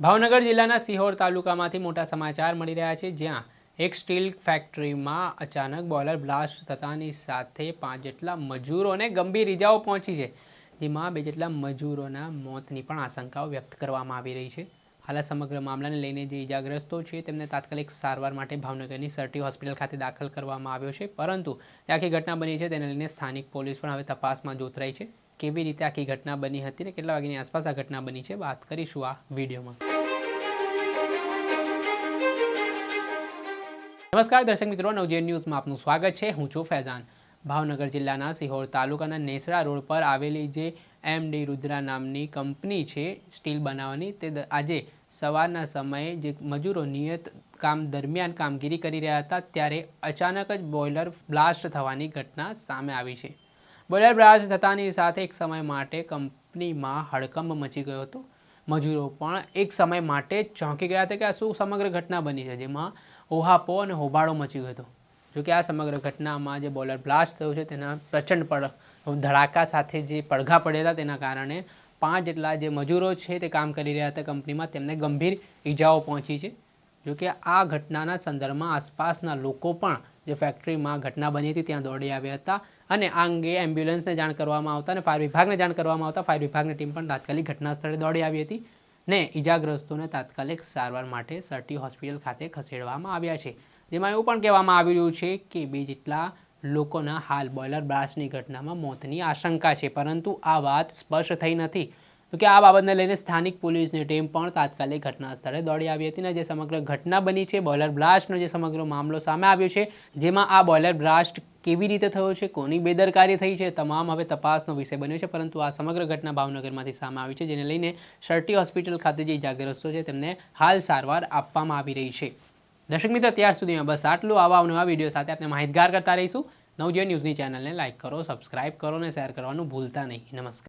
ભાવનગર જિલ્લાના સિહોર તાલુકામાંથી મોટા સમાચાર મળી રહ્યા છે. જ્યાં એક સ્ટીલ ફેક્ટરીમાં અચાનક બોઇલર બ્લાસ્ટ થતાની સાથે પાંચ જેટલા મજૂરોને ગંભીર ઇજાઓ પહોંચી છે. જેમાં બે જેટલા મજૂરોના મોતની પણ આશંકાઓ વ્યક્ત કરવામાં આવી રહી છે. હાલ સમગ્ર મામલાને લઈને જે ઇજાગ્રસ્તો છે, તેમને તાત્કાલિક સારવાર માટે ભાવનગરની સરટી હોસ્પિટલ ખાતે દાખલ કરવામાં આવ્યો છે. પરંતુ આખી ઘટના બની છે, તેને લઈને સ્થાનિક પોલીસ પણ હવે તપાસમાં જોતરાઈ છે. કેવી રીતે આખી ઘટના બની હતી ને કેટલા વાગ્યાની આસપાસ આ ઘટના બની છે, વાત કરીશું આ વિડીયોમાં. નમસ્કાર, દર્શક મિત્રો, નવજીવન ન્યૂઝમાં આપનું સ્વાગત છે. હું છું ફૈઝાન. ભાવનગર જિલ્લાના સિહોર તાલુકાના નેસડા રોડ પર આવેલી જે એમ ડી રુદ્રા નામની કંપની છે, સ્ટીલ બનાવવાની, તે આજે સવારના સમયે જે મજૂરો નિયત કામ દરમિયાન કામગીરી કરી રહ્યા હતા, ત્યારે અચાનક જ બોઇલર બ્લાસ્ટ થવાની ઘટના સામે આવી છે. બોઇલર બ્લાસ્ટ થતાની સાથે એક સમય માટે કંપનીમાં હડકંપ મચી ગયો હતો. મજૂરો. પણ એક સમય માટે ચોંકી ગયા હતા કે આ શું સમગ્ર ઘટના બની છે? જેમાં ઓહાપો અને હોબાળો મચી ગયો હતો. જોકે આ સમગ્ર ઘટનામાં જે બોલર બ્લાસ્ટ થયો છે, તેના પ્રચંડ પડ ધડાકા સાથે જે પડઘા પડ્યા હતા, તેના કારણે પાંચ જેટલા જે મજૂરો છે, તે કામ કરી રહ્યા હતા કંપનીમાં. તેમને ગંભીર ઈજાઓ પહોંચી છે. જોકે આ ઘટનાના સંદર્ભમાં આસપાસના લોકો પણ જે ફેક્ટરીમાં ઘટના બની હતી ત્યાં દોડી આવ્યા હતા અને આ અંગે એમ્બ્યુલન્સને જાણ કરવામાં આવતા અને ફાયર વિભાગને જાણ કરવામાં આવતા ફાયર વિભાગની ટીમ પણ તાત્કાલિક ઘટના સ્થળે દોડી આવી હતી ને ઈજાગ્રસ્તોને તાત્કાલિક સારવાર માટે સરટી હોસ્પિટલ ખાતે ખસેડવામાં આવ્યા છે. જેમાં એવું પણ કહેવામાં આવી રહ્યું છે કે બે જેટલા લોકોના હાલ બોઇલર બ્લાસ્ટની ઘટનામાં મોતની આશંકા છે, પરંતુ આ વાત સ્પષ્ટ થઈ નથી. તો કે આ બાબતને લઈને સ્થાનિક પોલીસની ટીમ પણ તાત્કાલિક ઘટના સ્થળે દોડી આવી હતી અને જે સમગ્ર ઘટના બની છે, બોલર બ્લાસ્ટનો જે સમગ્ર મામલો સામે આવ્યો છે, જેમાં આ બોલર બ્લાસ્ટ કેવી રીતે થયો છે, કોની બેદરકારી થઈ છે, તમામ હવે તપાસનો વિષય બન્યો છે, પરંતુ આ સમગ્ર ઘટના ભાવનગરમાંથી સામે આવી છે, જેને લઈને શર્ટી હોસ્પિટલ ખાતે જે ઇજાગ્રસ્તો છે, તેમને હાલ સારવાર આપવામાં આવી રહી છે. દર્શક મિત્રો, ત્યાર સુધીમાં બસ આટલું. આવા નવા વીડિયો સાથે આપણે માહિતગાર કરતા રહીશું. નવજીવન ન્યૂઝની ચેનલને લાઇક કરો, સબસ્ક્રાઇબ કરો અને શેર કરવાનું ભૂલતા નહીં. નમસ્કાર.